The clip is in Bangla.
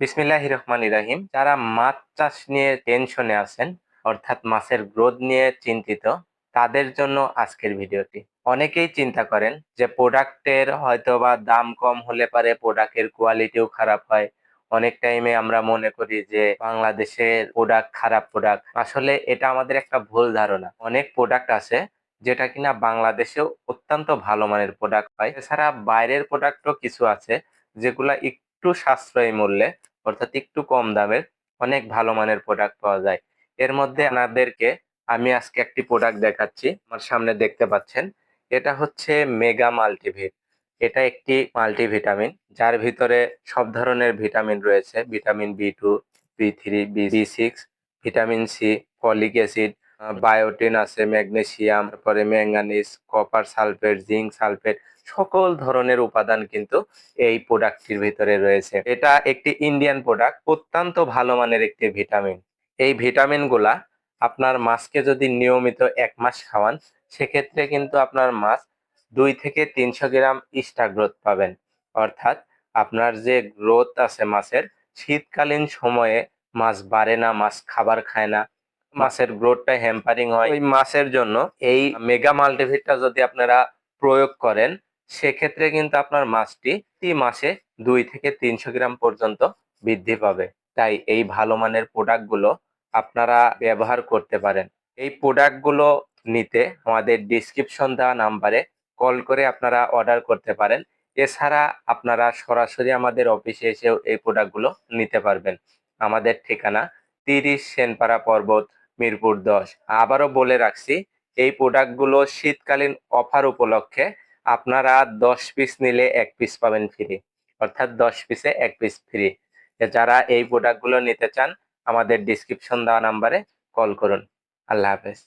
বিসমিল্লাহ রহমান ইরাহিম যারা মাছ চাষ নিয়ে টেনশনে আছেন, অর্থাৎ মাছের গ্রোথ নিয়ে চিন্তিত, তাদের জন্য আজকের ভিডিওটি। অনেকেই চিন্তা করেন যে প্রোডাক্টের হয়তো বা দাম কম হলে পারে প্রোডাক্টের কোয়ালিটিও খারাপ হয়। অনেক টাইমে আমরা মনে করি যে বাংলাদেশের প্রোডাক্ট খারাপ প্রোডাক্ট আসলে এটা আমাদের একটা ভুল ধারণা। অনেক প্রোডাক্ট আছে যেটা কিনা বাংলাদেশেও অত্যন্ত ভালো মানের প্রোডাক্ট হয়। এছাড়া বাইরের প্রোডাক্টও কিছু আছে যেগুলা একটু সাশ্রয়ী মূল্যে, অর্থাৎ একটু কম দামের অনেক ভালো মানের প্রোডাক্ট পাওয়া যায়। এর মধ্যে আপনাদেরকে আমি আজকে একটি প্রোডাক্ট দেখাচ্ছি, আমার সামনে দেখতে পাচ্ছেন। এটা হচ্ছে মেগা মাল্টিভিট এটা একটি মাল্টিভিটামিন যার ভিতরে সব ধরনের ভিটামিন রয়েছে। Vitamin B two B three B six vitamin C folic acid biotin আছে ম্যাগনেসিয়াম তারপরে manganese copper sulphate zinc sulphate সকল ধরনের উপাদান কিন্তু এই প্রোডাক্টটির ভিতরে রয়েছে। এটা একটি ইন্ডিয়ান প্রোডাক্ট অত্যন্ত ভালো মানের একটি ভিটামিন এই ভিটামিনগুলা আপনার মাছকে যদি নিয়মিত এক মাস খাওয়ান, সেক্ষেত্রে কিন্তু আপনার মাছ দুই থেকে তিনশো গ্রাম ইস্টা গ্রোথ পাবেন। অর্থাৎ আপনার যে গ্রোথ আছে মাছের, শীতকালীন সময়ে মাছ বাড়ে না, মাছ খাবার খায় না। মাছের গ্রোথটা হ্যাম্পারিং হয়। ওই মাছের জন্য এই মেগা মাল্টিভিটটা যদি আপনারা প্রয়োগ করেন, সেক্ষেত্রে কিন্তু আপনার মাছটি প্রতি মাসে দুই থেকে তিনশো গ্রাম পর্যন্ত বৃদ্ধি পাবে। তাই এই ভালো মানের প্রোডাক্টগুলো আপনারা ব্যবহার করতে পারেন। এই প্রোডাক্টগুলো নিতে আমাদের ডিসক্রিপশন দেওয়া নাম্বারে কল করে আপনারা অর্ডার করতে পারেন। এছাড়া আপনারা সরাসরি আমাদের অফিসে এসেও এই প্রোডাক্টগুলো নিতে পারবেন। আমাদের ঠিকানা তিরিশ সেনপাড়া পর্বত মিরপুর দশ। আবারও বলে রাখছি, এই প্রোডাক্টগুলো শীতকালীন অফার উপলক্ষে আপনারা দশ পিস নিলে এক পিস পাবেন ফ্রি অর্থাৎ দশ পিসে এক পিস ফ্রি যারা এই প্রোডাক্টগুলো নিতে চান, আমাদের ডিসক্রিপশন দেওয়া নাম্বারে কল করুন। আল্লাহ হাফেজ।